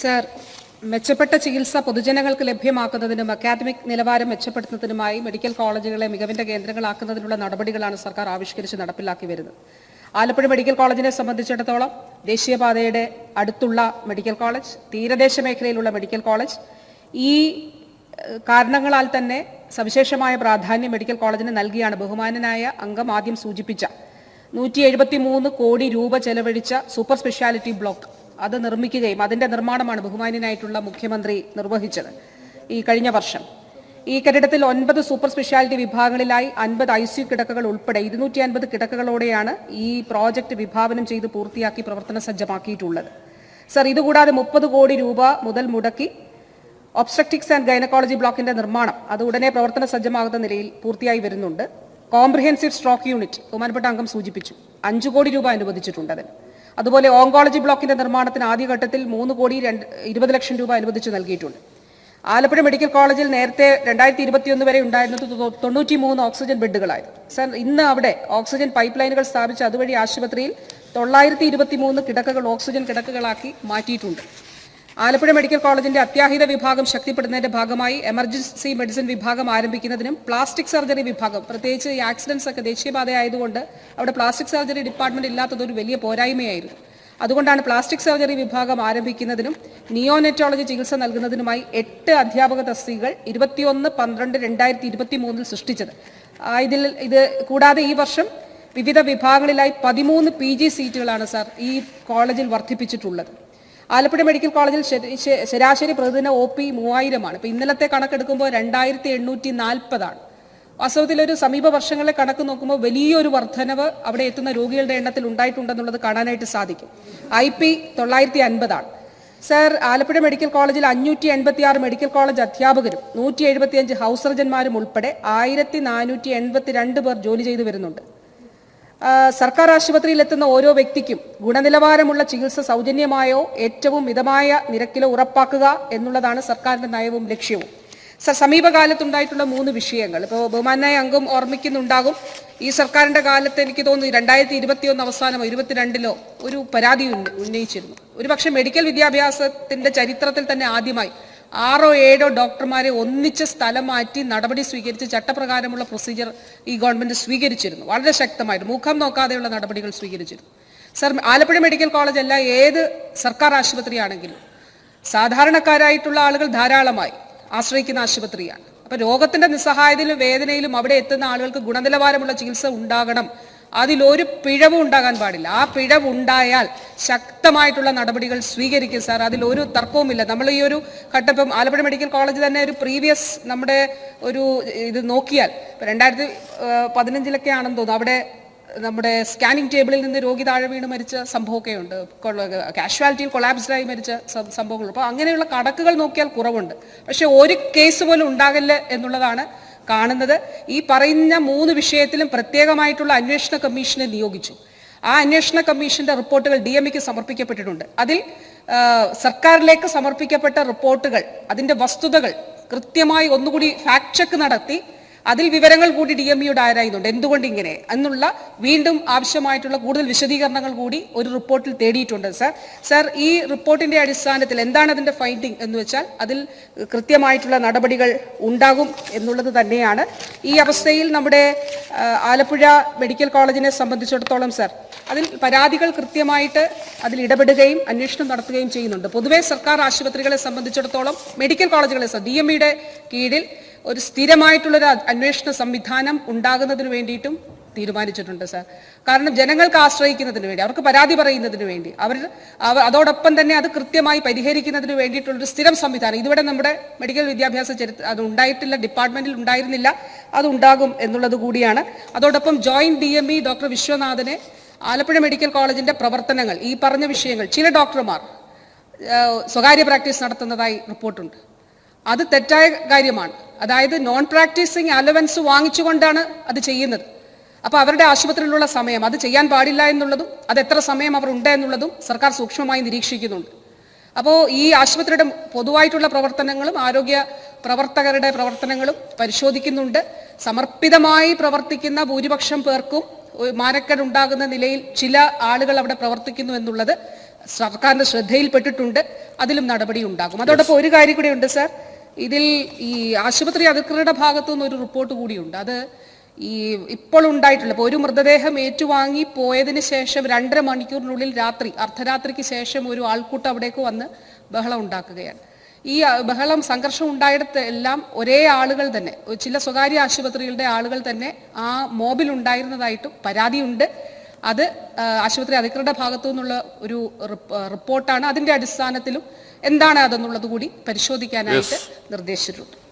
Sir മെച്ചപ്പെട്ട ചികിത്സ പൊതുജനങ്ങൾക്ക് ലഭ്യമാക്കുന്നതിനും അക്കാദമിക് നിലവാരം മെച്ചപ്പെടുത്തുന്നതിനുമായി മെഡിക്കൽ കോളേജുകളെ മികവിന്റെ കേന്ദ്രങ്ങളാക്കുന്നതിനുള്ള നടപടികളാണ് സർക്കാർ ആവിഷ്കരിച്ച് നടപ്പിലാക്കി വരുന്നത്. ആലപ്പുഴ മെഡിക്കൽ കോളേജിനെ സംബന്ധിച്ചിടത്തോളം ദേശീയപാതയുടെ അടുത്തുള്ള മെഡിക്കൽ കോളേജ് തീരദേശ മേഖലയിലുള്ള മെഡിക്കൽ കോളേജ് ഈ കാരണങ്ങളാൽ തന്നെ സവിശേഷമായ പ്രാധാന്യം മെഡിക്കൽ കോളേജിന് നൽകിയാണ് ബഹുമാനനായ അംഗം ആദ്യം സൂചിപ്പിച്ച നൂറ്റി കോടി രൂപ ചെലവഴിച്ച സൂപ്പർ സ്പെഷ്യാലിറ്റി ബ്ലോക്ക്. അത് നിർമ്മിക്കുകയും അതിന്റെ നിർമ്മാണമാണ് ബഹുമാന്യനായിട്ടുള്ള മുഖ്യമന്ത്രി നിർവഹിച്ചത് ഈ കഴിഞ്ഞ വർഷം. ഈ കെട്ടിടത്തിൽ ഒൻപത് സൂപ്പർ സ്പെഷ്യാലിറ്റി വിഭാഗങ്ങളിലായി അൻപത് ഐ സി കിടക്കകൾ ഉൾപ്പെടെ ഇരുന്നൂറ്റി അൻപത് കിടക്കകളോടെയാണ് ഈ പ്രോജക്റ്റ് വിഭാവനം ചെയ്ത് പൂർത്തിയാക്കി പ്രവർത്തന സജ്ജമാക്കിയിട്ടുള്ളത്. സർ ഇതുകൂടാതെ മുപ്പത് കോടി രൂപ മുതൽ മുടക്കി ഒബ്സ്ട്രക്റ്റിക്സ് ആൻഡ് ഗൈനക്കോളജി ബ്ലോക്കിന്റെ നിർമ്മാണം അത് ഉടനെ പ്രവർത്തന സജ്ജമാകുന്ന നിലയിൽ പൂർത്തിയായി വരുന്നുണ്ട്. കോംപ്രിഹെൻസീവ് സ്ട്രോക്ക് യൂണിറ്റ് ബഹുമാനപ്പെട്ട അംഗം സൂചിപ്പിച്ചു. അഞ്ചു കോടി രൂപ അനുവദിച്ചിട്ടുണ്ട് അതിന്. അതുപോലെ ഓങ്കോളജി ബ്ലോക്കിന്റെ നിർമ്മാണത്തിന് ആദ്യഘട്ടത്തിൽ മൂന്ന് കോടി രണ്ട് ഇരുപത് ലക്ഷം രൂപ അനുവദിച്ച് നൽകിയിട്ടുണ്ട്. ആലപ്പുഴ മെഡിക്കൽ കോളേജിൽ നേരത്തെ രണ്ടായിരത്തി ഇരുപത്തിയൊന്ന് വരെ ഉണ്ടായിരുന്നത് തൊണ്ണൂറ്റി മൂന്ന് ഓക്സിജൻ ബെഡുകളായിരുന്നു. സർ ഇന്ന് അവിടെ ഓക്സിജൻ പൈപ്പ് ലൈനുകൾ സ്ഥാപിച്ച് അതുവഴി ആശുപത്രിയിൽ തൊള്ളായിരത്തി ഇരുപത്തി മൂന്ന് കിടക്കകൾ ഓക്സിജൻ കിടക്കകളാക്കി മാറ്റിയിട്ടുണ്ട്. ആലപ്പുഴ മെഡിക്കൽ കോളേജിന്റെ അത്യാഹിത വിഭാഗം ശക്തിപ്പെടുന്നതിന്റെ ഭാഗമായി എമർജൻസി മെഡിസിൻ വിഭാഗം ആരംഭിക്കുന്നതിനും പ്ലാസ്റ്റിക് സർജറി വിഭാഗം പ്രത്യേകിച്ച് ഈ ആക്സിഡൻസ് ഒക്കെ ദേശീയപാതയായതുകൊണ്ട് അവിടെ പ്ലാസ്റ്റിക് സർജറി ഡിപ്പാർട്ട്മെന്റ് ഇല്ലാത്തത് ഒരു വലിയ പോരായ്മയായിരുന്നു. അതുകൊണ്ടാണ് പ്ലാസ്റ്റിക് സർജറി വിഭാഗം ആരംഭിക്കുന്നതിനും നിയോനെറ്റോളജി ചികിത്സ നൽകുന്നതിനുമായി എട്ട് അധ്യാപക തസ്തികകൾ ഇരുപത്തിയൊന്ന് പന്ത്രണ്ട് രണ്ടായിരത്തി ഇരുപത്തി മൂന്നിൽ സൃഷ്ടിച്ചത് ഇതിൽ ഇത് കൂടാതെ ഈ വർഷം വിവിധ വിഭാഗങ്ങളിലായി പതിമൂന്ന് പി സീറ്റുകളാണ് സാർ ഈ കോളേജിൽ വർദ്ധിപ്പിച്ചിട്ടുള്ളത്. ആലപ്പുഴ മെഡിക്കൽ കോളേജിൽ ശരാശരി പ്രതിദിന ഒ പി മൂവായിരമാണ്. ഇപ്പം ഇന്നലത്തെ കണക്കെടുക്കുമ്പോൾ രണ്ടായിരത്തി എണ്ണൂറ്റി നാൽപ്പതാണ് വാസ്തവത്തിൽ ഒരു സമീപ വർഷങ്ങളെ കണക്ക് നോക്കുമ്പോൾ വലിയൊരു വർധനവ് അവിടെ എത്തുന്ന രോഗികളുടെ എണ്ണത്തിൽ ഉണ്ടായിട്ടുണ്ടെന്നുള്ളത് കാണാനായിട്ട് സാധിക്കും. ഐ പി തൊള്ളായിരത്തി അൻപതാണ് സർ ആലപ്പുഴ മെഡിക്കൽ കോളേജിൽ അഞ്ഞൂറ്റി എൺപത്തി ആറ് മെഡിക്കൽ കോളേജ് അധ്യാപകരും നൂറ്റി എഴുപത്തിയഞ്ച് ഹൗസ് സർജന്മാരും ഉൾപ്പെടെ ആയിരത്തി നാനൂറ്റി എൺപത്തി രണ്ട് പേർ ജോലി ചെയ്തു വരുന്നുണ്ട്. സർക്കാർ ആശുപത്രിയിൽ എത്തുന്ന ഓരോ വ്യക്തിക്കും ഗുണനിലവാരമുള്ള ചികിത്സ സൗജന്യമായോ ഏറ്റവും മിതമായ നിരക്കിലോ ഉറപ്പാക്കുക എന്നുള്ളതാണ് സർക്കാരിന്റെ നയവും ലക്ഷ്യവും. സമീപകാലത്തുണ്ടായിട്ടുള്ള മൂന്ന് വിഷയങ്ങൾ. ഇപ്പോൾ ബഹുമാനായ അംഗം ഓർമ്മിക്കുന്നുണ്ടാകും. ഈ സർക്കാരിന്റെ കാലത്ത് എനിക്ക് തോന്നുന്നു രണ്ടായിരത്തി ഇരുപത്തിയൊന്ന് അവസാനമോ ഇരുപത്തിരണ്ടിലോ ഒരു പരാതി ഉന്നയിച്ചിരുന്നു. ഒരുപക്ഷെ മെഡിക്കൽ വിദ്യാഭ്യാസത്തിന്റെ ചരിത്രത്തിൽ തന്നെ ആദ്യമായി ആറോ ഏഴോ ഡോക്ടർമാരെ ഒന്നിച്ച് സ്ഥലം മാറ്റി നടപടി സ്വീകരിച്ച് ചട്ടപ്രകാരമുള്ള പ്രൊസീജിയർ ഈ ഗവൺമെന്റ് സ്വീകരിച്ചിരുന്നു. വളരെ ശക്തമായിട്ട്. മുഖം നോക്കാതെയുള്ള നടപടികൾ സ്വീകരിച്ചിരുന്നു. സർ ആലപ്പുഴ മെഡിക്കൽ കോളേജ് അല്ല ഏത് സർക്കാർ ആശുപത്രിയാണെങ്കിലും സാധാരണക്കാരായിട്ടുള്ള ആളുകൾ ധാരാളമായി ആശ്രയിക്കുന്ന ആശുപത്രിയാണ്. അപ്പൊ രോഗത്തിന്റെ നിസ്സഹായതയിലും വേദനയിലും അവിടെ എത്തുന്ന ആളുകൾക്ക് ഗുണനിലവാരമുള്ള ചികിത്സ ഉണ്ടാകണം അതിലൊരു പിഴവും ഉണ്ടാകാൻ പാടില്ല. ആ പിഴവ് ഉണ്ടായാൽ ശക്തമായിട്ടുള്ള നടപടികൾ സ്വീകരിക്കും സാർ. അതിലൊരു തർക്കവുമില്ല. നമ്മൾ ഈ ഒരു ഘട്ടം ആലപ്പുഴ മെഡിക്കൽ കോളേജ് തന്നെ ഒരു പ്രീവിയസ് നമ്മുടെ ഒരു ഇത് നോക്കിയാൽ ഇപ്പം രണ്ടായിരത്തി പതിനഞ്ചിലൊക്കെ ആണെന്ന് തോന്നുന്നു. അവിടെ നമ്മുടെ സ്കാനിങ് ടേബിളിൽ നിന്ന് രോഗി താഴെ വീണ് മരിച്ച സംഭവമൊക്കെ ഉണ്ട് കാഷ്വാലിറ്റിയിൽ കൊളാപ്സ്ഡായി മരിച്ച സംഭവങ്ങളുണ്ട്. അപ്പോൾ അങ്ങനെയുള്ള കണക്കുകൾ നോക്കിയാൽ കുറവുണ്ട്. പക്ഷേ ഒരു കേസ് പോലും ഉണ്ടാകില്ല എന്നുള്ളതാണ് കാണുന്നത്. ഈ പറയുന്ന മൂന്ന് വിഷയത്തിലും പ്രത്യേകമായിട്ടുള്ള അന്വേഷണ കമ്മീഷനെ നിയോഗിച്ചു. ആ അന്വേഷണ കമ്മീഷന്റെ റിപ്പോർട്ടുകൾ ഡി എം സമർപ്പിക്കപ്പെട്ടിട്ടുണ്ട്. അതിൽ സർക്കാരിലേക്ക് സമർപ്പിക്കപ്പെട്ട റിപ്പോർട്ടുകൾ അതിന്റെ വസ്തുതകൾ കൃത്യമായി ഒന്നുകൂടി ഫാക്ട് ചെക്ക് നടത്തി അതിൽ വിവരങ്ങൾ കൂടി ഡി എം ഇയുടെ ആരായുന്നുണ്ട്? എന്തുകൊണ്ട് ഇങ്ങനെ? എന്നുള്ള വീണ്ടും ആവശ്യമായിട്ടുള്ള കൂടുതൽ വിശദീകരണങ്ങൾ കൂടി ഒരു റിപ്പോർട്ടിൽ തേടിയിട്ടുണ്ട് സർ. സർ ഈ റിപ്പോർട്ടിന്റെ അടിസ്ഥാനത്തിൽ എന്താണ് അതിന്റെ ഫൈൻഡിങ് എന്ന് വെച്ചാൽ അതിൽ കൃത്യമായിട്ടുള്ള നടപടികൾ ഉണ്ടാകും എന്നുള്ളത് തന്നെയാണ്. ഈ അവസ്ഥയിൽ നമ്മുടെ ആലപ്പുഴ മെഡിക്കൽ കോളേജിനെ സംബന്ധിച്ചിടത്തോളം സർ അതിൽ പരാതികൾ കൃത്യമായിട്ട് അതിൽ ഇടപെടുകയും അന്വേഷണം നടത്തുകയും ചെയ്യുന്നുണ്ട്. പൊതുവെ സർക്കാർ ആശുപത്രികളെ സംബന്ധിച്ചിടത്തോളം മെഡിക്കൽ കോളേജുകളെ ഡി എം ഇയുടെ കീഴിൽ ഒരു സ്ഥിരമായിട്ടുള്ളൊരു അന്വേഷണ സംവിധാനം ഉണ്ടാകുന്നതിന് വേണ്ടിയിട്ടും തീരുമാനിച്ചിട്ടുണ്ട് സാർ. കാരണം ജനങ്ങൾക്ക് ആശ്രയിക്കുന്നതിന് വേണ്ടി അവർക്ക് പരാതി പറയുന്നതിന് വേണ്ടി അവർ അതോടൊപ്പം തന്നെ അത് കൃത്യമായി പരിഹരിക്കുന്നതിന് വേണ്ടിയിട്ടുള്ളൊരു സ്ഥിരം സംവിധാനം. ഇതുവരെ നമ്മുടെ മെഡിക്കൽ വിദ്യാഭ്യാസ ചരിത്ര അത് ഉണ്ടായിട്ടില്ല ഡിപ്പാർട്ട്മെന്റിൽ ഉണ്ടായിരുന്നില്ല അത് ഉണ്ടാകും എന്നുള്ളത് കൂടിയാണ്. അതോടൊപ്പം joint D M E doctor വിശ്വനാഥനെ Alappuzha medical കോളേജിന്റെ പ്രവർത്തനങ്ങൾ ഈ പറഞ്ഞ വിഷയങ്ങൾ ചില ഡോക്ടർമാർ സ്വകാര്യ പ്രാക്ടീസ് നടത്തുന്നതായി റിപ്പോർട്ടുണ്ട്. അത് തെറ്റായ കാര്യമാണ്. അതായത് നോൺ പ്രാക്ടീസിങ് അലവൻസ് വാങ്ങിച്ചുകൊണ്ടാണ് അത് ചെയ്യുന്നത്. അപ്പോൾ അവരുടെ ആശുപത്രിയിലുള്ള സമയം അത് ചെയ്യാൻ പാടില്ല എന്നുള്ളതും അത് എത്ര സമയം അവർ ഉണ്ട് എന്നുള്ളതും സർക്കാർ സൂക്ഷ്മമായി നിരീക്ഷിക്കുന്നുണ്ട്. അപ്പോൾ ഈ ആശുപത്രിയുടെ പൊതുവായിട്ടുള്ള പ്രവർത്തനങ്ങളും ആരോഗ്യ പ്രവർത്തകരുടെ പ്രവർത്തനങ്ങളും പരിശോധിക്കുന്നുണ്ട്. സമർപ്പിതമായി പ്രവർത്തിക്കുന്ന ഭൂരിപക്ഷം പേർക്കും മാനക്കേടുണ്ടാകുന്ന മാനക്കേട് ഉണ്ടാകുന്ന നിലയിൽ ചില ആളുകൾ അവിടെ പ്രവർത്തിക്കുന്നു എന്നുള്ളത് സർക്കാരിന്റെ ശ്രദ്ധയിൽപ്പെട്ടിട്ടുണ്ട്. അതിലും നടപടി ഉണ്ടാകും അതോടൊപ്പം ഒരു കാര്യം കൂടി ഉണ്ട് സാർ. ഇതിൽ ഈ ആശുപത്രി അധികൃതരുടെ ഭാഗത്തു നിന്ന് ഒരു റിപ്പോർട്ട് കൂടിയുണ്ട്. അത് ഈ ഇപ്പോൾ ഉണ്ടായിട്ടുള്ള ഒരു മൃതദേഹം ഏറ്റുവാങ്ങി പോയതിന് ശേഷം രണ്ടര മണിക്കൂറിനുള്ളിൽ രാത്രി അർദ്ധരാത്രിക്ക് ശേഷം ഒരു ആൾക്കൂട്ടം അവിടേക്ക് വന്ന് ബഹളം ഉണ്ടാക്കുകയാണ്. ഈ ബഹളം സംഘർഷം ഉണ്ടായിടത്ത് എല്ലാം ഒരേ ആളുകൾ തന്നെ ചില സ്വകാര്യ ആശുപത്രികളുടെ ആളുകൾ തന്നെ ആ മോബിൽ ഉണ്ടായിരുന്നതായിട്ടും പരാതിയുണ്ട്. അത് ആശുപത്രി അധികൃതരുടെ ഭാഗത്തു നിന്നുള്ള ഒരു റിപ്പോർട്ടാണ്. അതിന്റെ അടിസ്ഥാനത്തിലും എന്താണ് അതെന്നുള്ളത് കൂടി പരിശോധിക്കാനായിട്ട് നിർദ്ദേശിച്ചിട്ടുണ്ട്.